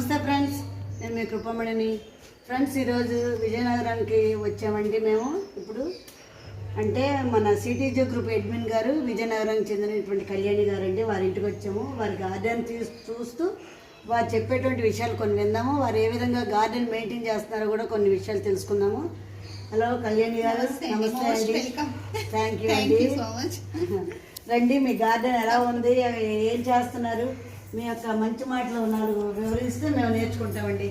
నమస్తే ఫ్రెండ్స్ నేను మీ కృపమణిని. ఫ్రెండ్స్ ఈరోజు విజయనగరానికి వచ్చామండి మేము ఇప్పుడు. అంటే మన సిటీజీ గ్రూప్ అడ్మిన్ గారు విజయనగరానికి చెందినటువంటి కళ్యాణి గారు అండి వారి ఇంటికి వచ్చాము. వారి గార్డెన్ చూస్తూ వారు చెప్పేటువంటి విషయాలు కొన్ని విందాము. వారు ఏ విధంగా గార్డెన్ మెయింటైన్ చేస్తున్నారో కూడా కొన్ని విషయాలు తెలుసుకుందాము. హలో కళ్యాణి గారు. నమస్తే అండి. థ్యాంక్ యూ అండి. సో మచ్ రండి మీ గార్డెన్ ఎలా ఉంది? ఏం చేస్తున్నారు? మీ యొక్క మంచి మాటలు నాలుగు వివరిస్తే మేము నేర్చుకుంటామండి.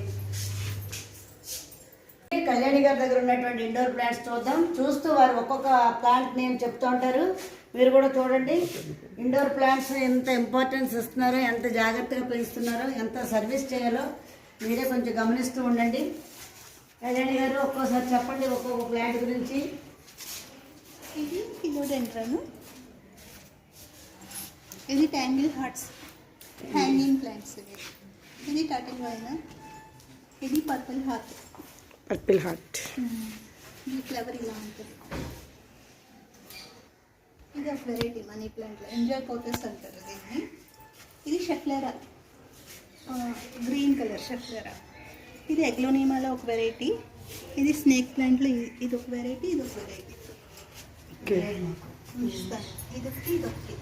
కళ్యాణి గారి దగ్గర ఉన్నటువంటి ఇండోర్ ప్లాంట్స్ చూద్దాం. చూస్తూ వారు ఒక్కొక్క ప్లాంట్ నేమ్ చెప్తూ ఉంటారు. మీరు కూడా చూడండి. ఇండోర్ ప్లాంట్స్ ఎంత ఇంపార్టెన్స్ ఇస్తున్నారో ఎంత జాగ్రత్తగా పెంచుతున్నారో ఎంత సర్వీస్ చేయాలో మీరే కొంచెం గమనిస్తూ ఉండండి. కళ్యాణి గారు ఒక్కోసారి చెప్పండి ఒక్కొక్క ప్లాంట్ గురించి. ఇది ఫిలోడెండ్రన్ ఇది ట్యాంగిల్ హార్ట్స్ హ్యాంగింగ్ ప్లాంట్స్ ఇవి ఇది టటిల్ వైన్ ఇది పర్పుల్ హార్ట్ పర్పిల్ హార్ట్ ఈ ఫ్లవర్ ఇలా ఉంటుంది ఇది ఒక వెరైటీ మనీ ప్లాంట్లో ఎంజాయ్ పోతెస్ అంటారు దీన్ని ఇది షెఫ్లెరా గ్రీన్ కలర్ షెఫ్లెరా ఇది ఎగ్లోనిమాలో ఒక వెరైటీ ఇది స్నేక్ ప్లాంట్లో ఇ- ఇది ఒక వెరైటీ ఇది ఒక వెరైటీ చూపిస్తాను. ఇదొకటి ఇదొకటి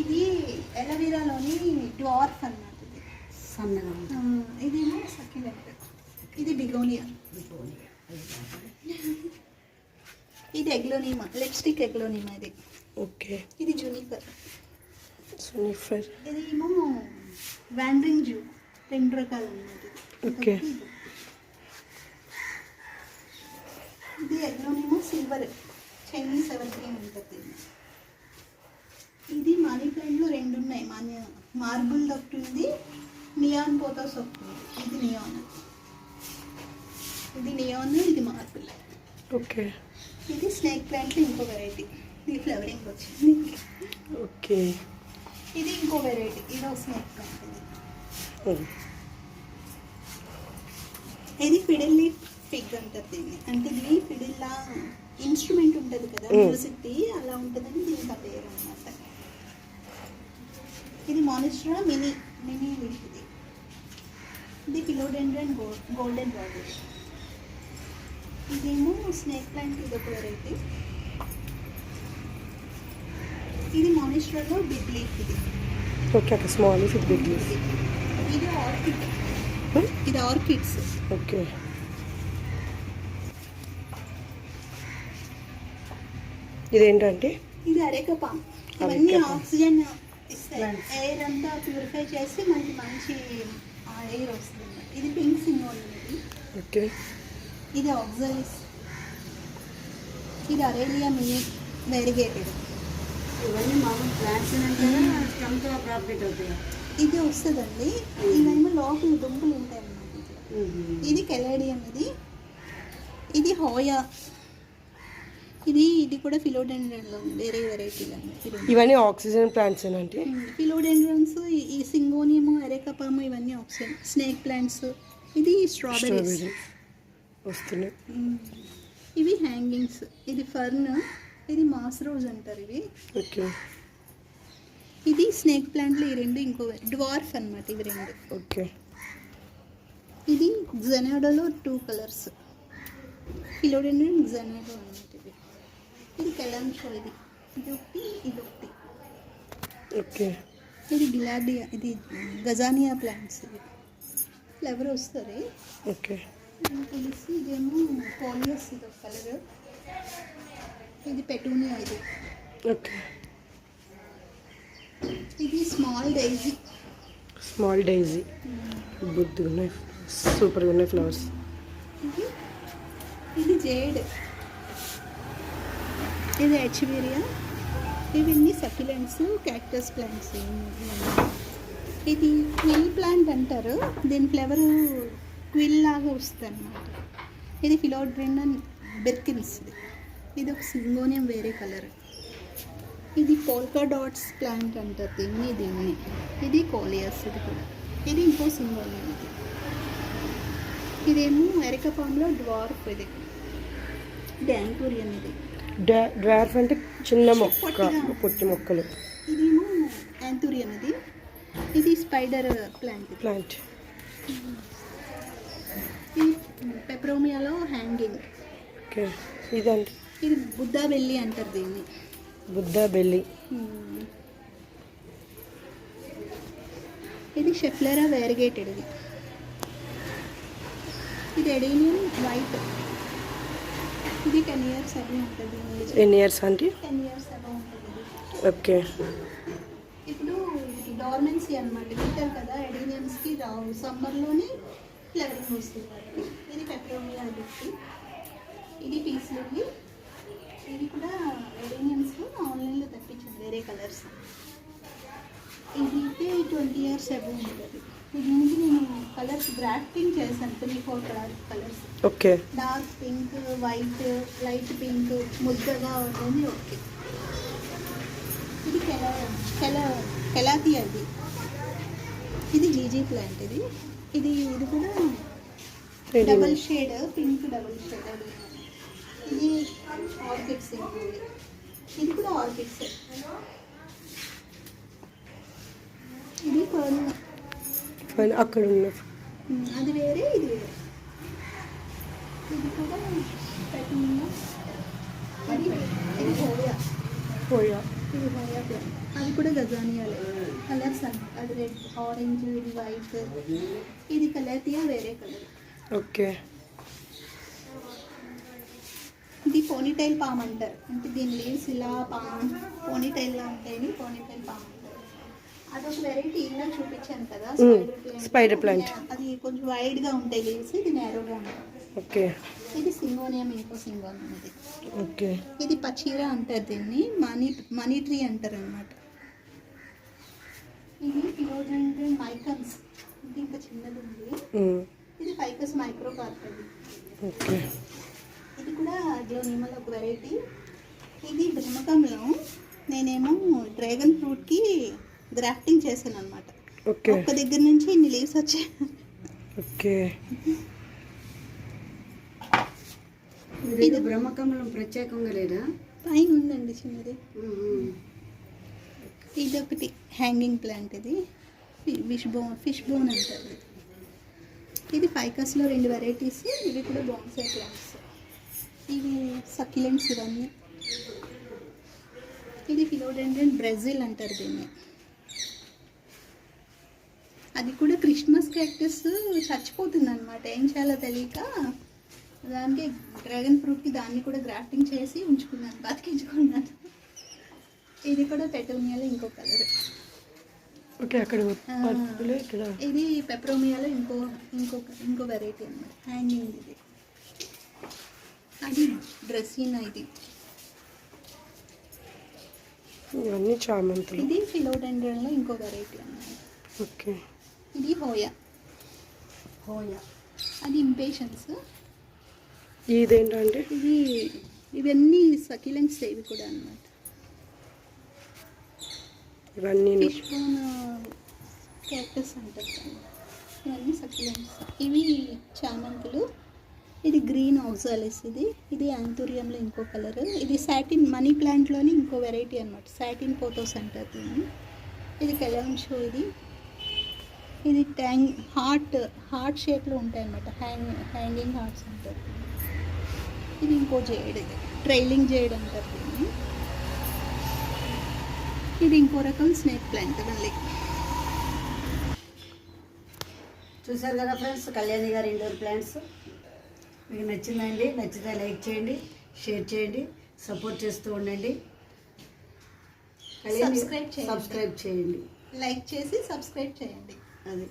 ఇది ఎలవీరాలోని డ్వార్ఫ్ అన్నమాట ఇది. సన్నగా ఇదేమో సక్యులెంట్ ఇది బిగోనియా ఇది ఎగ్లోనిమా లిప్స్టిక్ ఎగ్లోనిమా ఇది. ఓకే. ఇది జూనిఫర్ సోనిఫర్ ఇది ఏమో వ్యాండ్రింగ్ జూ రెండు రకాలు అన్నమాట. ఓకే. ఇది aglaonema silver Chinese evergreen ఉంటుంది. ఇది మనీ ప్లాంట్లో రెండు ఉన్నాయి మన మార్బుల్ ఒకటి ఉంది నియాన్ పోతోస్ ఒకటి ఉంది. ఇది నియాన్. ఇది నియాన్ ఇది మార్బుల్. ఓకే. ఇది స్నేక్ ప్లాంట్లో ఇంకో వెరైటీ. ఇది ఫ్లవరింగ్ వచ్చింది. ఓకే. ఇది ఇంకో వెరైటీ. ఇది ఒక స్నేక్ ప్లాంట్ ఇది. ఇది ఫిడిల్లీ పిగ్ అంటారు దీన్ని. అంటే ఇది ఫిడిల్లా ఇన్స్ట్రుమెంట్ ఉంటుంది కదా Mm. మ్యూజిక్ ది అలా ఉంటుందని దీనికి ఆ పేరు అనమాట ఇది మానిస్ట్రా మినీ మినీ లీఫ్ ఇది ఇది ఫిలోడెండ్రన్ గోల్డ్ గోల్డెన్ బాడీ ఇదేమో స్నేక్ ప్లాంట్ ఇది ఒక వెరైటీ ఇది మానిస్ట్రాలో బిగ్ లీఫ్ ఇది. ఓకే అక్కడ స్మాల్ విత్ బిగ్ లీఫ్. ఇది ఆర్కిడ్. ఇది ఆర్కిడ్స్. ఓకే. ఇదేంటండి ఇది అరేక పామ్ ఇవన్నీ అరెక పామ్. ఆక్సిజన్ ఇస్తాయి Plants. ఎయిర్ అంతా ప్యూరిఫై చేసి మనకి మంచి ఎయిర్ వస్తుంది ఇది పింక్ సింగోల్ ఇది ఓకే ఇది ఆక్సైస్ ఇది అరేలియా మినీ వెరిగేటెడ్ ఇవన్నీ మామూలు ప్లాంట్స్ అంటారా స్టమ్తో ప్రాఫిట్ అవుతాయి ఇది వస్తుందండి ఇవేమో లోపల దుంపలు ఉంటాయి అన్నమాట ఇది కెలేడియం ఇది ఇది హోయా ఇది ఇది కూడా ఫిలోడెండ్రన్లో వేరే వెరైటీలు అండి ఇవన్నీ ఆక్సిజన్ ప్లాంట్స్ ఏనండి ఫిలోడెండ్రన్స్ ఈ సింగోనియము ఎరేకపాము ఇవన్నీ ఆక్సిజన్ స్నేక్ ప్లాంట్స్ ఇది స్ట్రాబెరీ వస్తున్నాయి. ఇవి హ్యాంగింగ్స్ ఇది ఫర్న్ ఇది మాస్ రోజ్ అంటారు ఇవి. ఓకే. ఇది స్నేక్ ప్లాంట్లు ఈ రెండు ఇంకో డ్వార్ఫ్ అన్నమాట ఇవి రెండు. ఓకే. ఇది జెనాడోలో టూ కలర్స్ ఫిలోడెండ్రన్ జెనాడో అన్నమాట. ఇది ఇది కెలాన్షో ఇది ఇది ఒకటి ఇది ఒకటి ఓకే ఇది గిలాడియా ఇది గజానియా ప్లాంట్స్ ఇవి ఫ్లవర్ వస్తుంది ఓకే తెలిసి ఇదేమో పోలియస్ ఇది ఒక కలర్ ఇది పెటూనియా ఇది ఓకే ఇది స్మాల్ డైజీ స్మాల్ డైజీ బుద్ధిగా ఉన్నాయి సూపర్గా ఉన్నాయి ఫ్లవర్స్ ఇది ఇది జేడ్ ఇది హెచ్బీరియా. ఇవన్నీ సక్యులెంట్స్ క్యాక్టస్ ప్లాంట్స్. ఇది క్విల్ ప్లాంట్ అంటారు. దీని ఫ్లవర్ క్విల్ లాగా వస్తుంది అనమాట ఇది ఫిలోడ్రెండన్ బెర్కిన్స్. ఇది ఒక సింగోనియం వేరే కలర్. ఇది పోల్కా డాట్స్ ప్లాంట్ అంటారు దీన్ని దీన్ని. ఇది కోలియస్ ఇది కూడా. ఇది ఇంకో సింగోనియం ఇది. ఇదేమో ఎరికపాంలో డ్వార్ఫ్ ఇది. డ్యాంకూరియన్ ఇది. డ్వార్ఫ్ అంటే చిన్న మొక్క. పొట్టి మొక్కలు. ఇదేమో యాంతూరియన్ ఇది ఇది స్పైడర్ ప్లాంట్. ఇది ప్లాంట్. ఈ పెప్రోమియాలో హ్యాంగింగ్. ఓకే. ఇదండి. ఇది బుద్ధా బెల్లి అంటారు దీన్ని. బుద్ధ బెల్లి. ఇది షెఫ్లరా వేరిగేటెడ్ ఇది ఇది ఎడీనియన్ వైట్. ఇది టెన్ ఇయర్స్ అవి ఉంటుంది ఎన్ని ఇయర్స్ ఆంటీ టెన్ ఇయర్స్ అవి ఉంటుంది. ఓకే. ఇప్పుడు ఇది డార్మెన్సీ అనమాట వింటర్ కదా ఎడీనియన్స్కి రావు. సమ్మర్లోని ఫ్లవరింగ్ వస్తుంది. ఇది పెట్రోమియా గిఫ్ట్ ఇది పీస్ ఉంది ఇది కూడా ఎడీనియన్స్ ఆన్లైన్లో తెప్పించాను వేరే కలర్స్. ఇది అయితే ట్వంటీ ఇయర్స్ అబౌవ్ ఉంటుంది. దీనికి నేను కలర్స్ గ్రాఫ్టింగ్ చేశాను three four colour colours okay dark pink white light pink ముద్దగా ఉంటుంది ఓకే ఇది కెలా కెలా కెలాతి అది. ఇది జీజీ ప్లాంట్ ఇది. ఇది ఇది కూడా double shade pink double shade అది. ఇది ఆర్కిడ్స్ ఇది కూడా ఆర్కిడ్స్ ఇది అక్కడ ఉన్న. అది వేరే ఇది వేరే ఇది కూడా పెట్టిందా ఇది ఇది హోయా పోయా. ప్లాంట్ అది కూడా గజానియాలే. కలర్స్ అది రెడ్ ఆరెంజ్ ఇది వైట్ ఇది కలర్తియా వేరే కలర్ ఓకే. ఇది పోనీటైల్ పామ్ అంటారు. అంటే దీని లీవ్స్ ఇలా పామ్ పోనీటైల్లా ఉంటాయని పోనీటైల్ పామ్ అంటారు. అదొక వెరైటీ ఇలా చూపించాను కదా spider plant. అది కొంచెం వైడ్గా ఉంటాయి లీవ్స్ ఇది నేరోగా ఉంటుంది ఓకే. ఇది సింగోనియం ఇంకో సింగోనియం ఇది ఓకే. ఇది పచీరా అంటారు దీన్ని. మనీ మనీ ట్రీ అంటారు అనమాట ఇది ఫిలోడెండ్రన్ మైకన్స్ ఇది ఇంకా చిన్నది ఉంది ఇది ఫైకస్ మైక్రో అది. ఓకే. ఇది కూడా అగ్లోనిమల్ ఒక వెరైటీ. ఇది బ్రహ్మకంలో నేనేమో డ్రాగన్ ఫ్రూట్కి గ్రాఫ్టింగ్ చేశాను అనమాట ఓకే. ఒక్క దగ్గర నుంచి ఇన్ని లీవ్స్ వచ్చాయి. ఓకే. ఇది బ్రహ్మకమలం ప్రత్యేకంగా లేదా? పైన ఉందండి చిన్నది. ఇది ఒకటి హ్యాంగింగ్ ప్లాంట్ ఇది. ఫిష్ బోన్ ఫిష్ బోన్ అంటారు. ఇది ఫైకస్లో రెండు వెరైటీస్ ఇవి కూడా బాన్సై ప్లాంట్స్ ఇవి సక్యులెంట్స్ ఇవన్నీ. ఇది ఫిలోడెండ్రన్ బ్రెజిల్ అంటారు దీన్ని. అది కూడా క్రిస్మస్ క్యాక్టస్ చచ్చిపోతుంది అనమాట ఏం చేయాలో తెలియక దానికి డ్రాగన్ ఫ్రూట్కి దాన్ని కూడా గ్రాఫ్టింగ్ చేసి ఉంచుకున్నాను బతికించుకున్నాను. ఇది కూడా పెటోనియాలో ఇంకో కలర్. ఓకే అక్కడ ఇది పెప్రోమియాలో ఇంకో ఇంకో ఇంకో వెరైటీ అన్నమాట. హ్యాంగింగ్ ఇది. అది డ్రెస్సిన్ ఇది. ఇవన్నీ చామంతులు. ఇది ఫిలోడెండ్రన్లో ఇంకో వెరైటీ అన్నమాట. ఓకే. ఇది హోయా. హోయా. అది ఇంపేషన్స్. ఇదేంటంటే ఇది ఇవన్నీ సకిలెంట్స్ ఇవి కూడా అన్నమాట. ఇవన్నీ ఫిష్ బోన్ క్యాక్టస్ అంటారు. ఇవన్నీ సకిలెంట్స్ ఇవి చామంతులు. ఇది గ్రీన్ ఆక్సాలిస్ ఇది. ఇది యాంథూరియంలో ఇంకో కలర్. ఇది సాటిన్ మనీ ప్లాంట్లోని ఇంకో వెరైటీ అనమాట సాటిన్ పోతోస్ అంటారు దీన్ని. ఇది కెలవంషో ఇది. ఇది ట్యాంగ్ హార్ట్ హార్ట్ షేప్లో ఉంటాయి అనమాట హ్యాంగ్ హ్యాంగింగ్ హార్ట్స్ అంటారు. ఇది ఇంకో జేడ్ ఇది. ట్రైలింగ్ జేడ్ అంటారు దీన్ని. ఇది ఇంకో రకం స్నేక్ ప్లాంట్ మళ్ళీ. చూసారు కదా ఫ్రెండ్స్ కళ్యాణి గారి ఇండోర్ ప్లాంట్స్ మీకు నచ్చిందండి నచ్చితే లైక్ చేయండి షేర్ చేయండి సపోర్ట్ చేస్తూ ఉండండి. చేయండి. సబ్స్క్రైబ్ చేయండి. లైక్ చేసి సబ్స్క్రైబ్ చేయండి. అది.